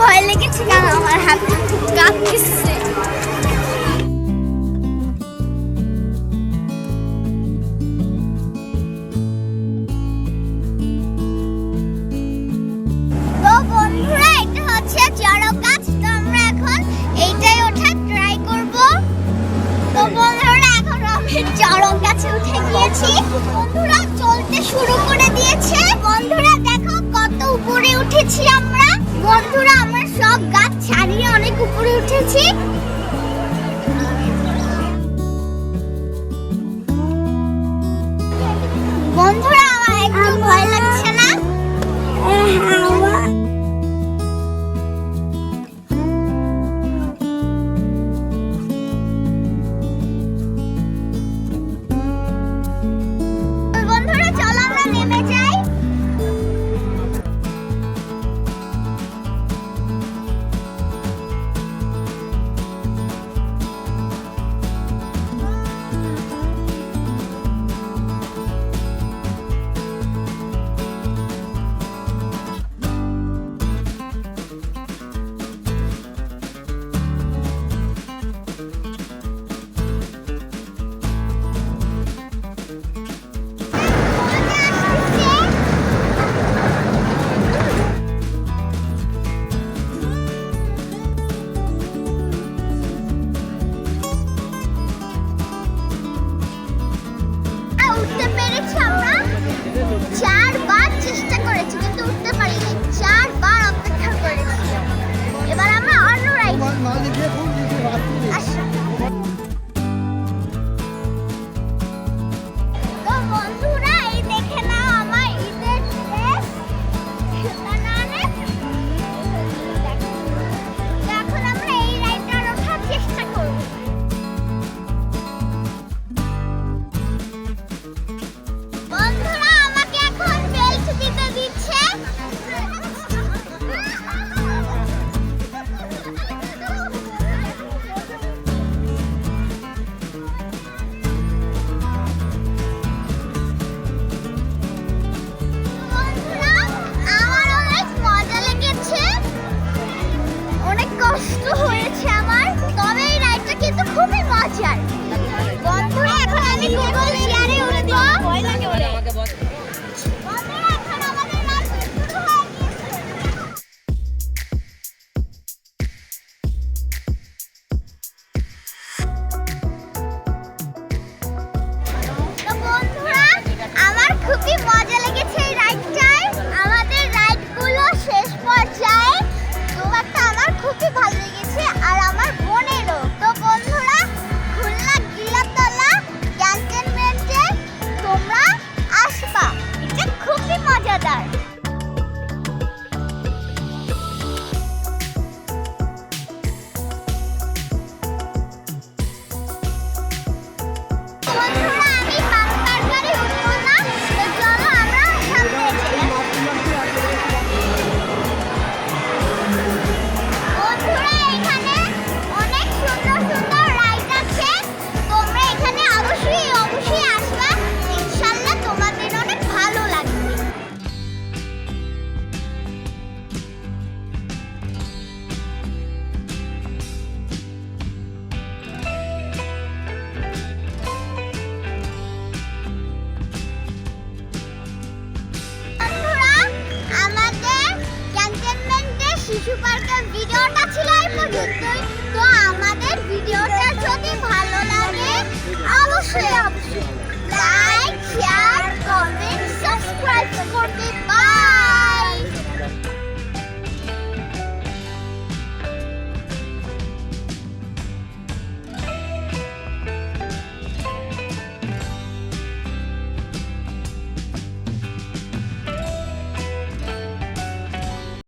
ভয় লেগেছে কেন আমার হাত। কাঁপতেছে। চরম কাছে উঠে গিয়েছি। বন্ধুরা, চলতে শুরু করে দিয়েছে। বন্ধুরা, দেখো কত উপরে উঠেছি আমরা। বন্ধুরা আমরা সব গাছ ছাড়িয়ে অনেক উপরে উঠেছি। বন্ধুরা শিশু পার্কের ভিডিওটা ছিল এই পর্যন্তই।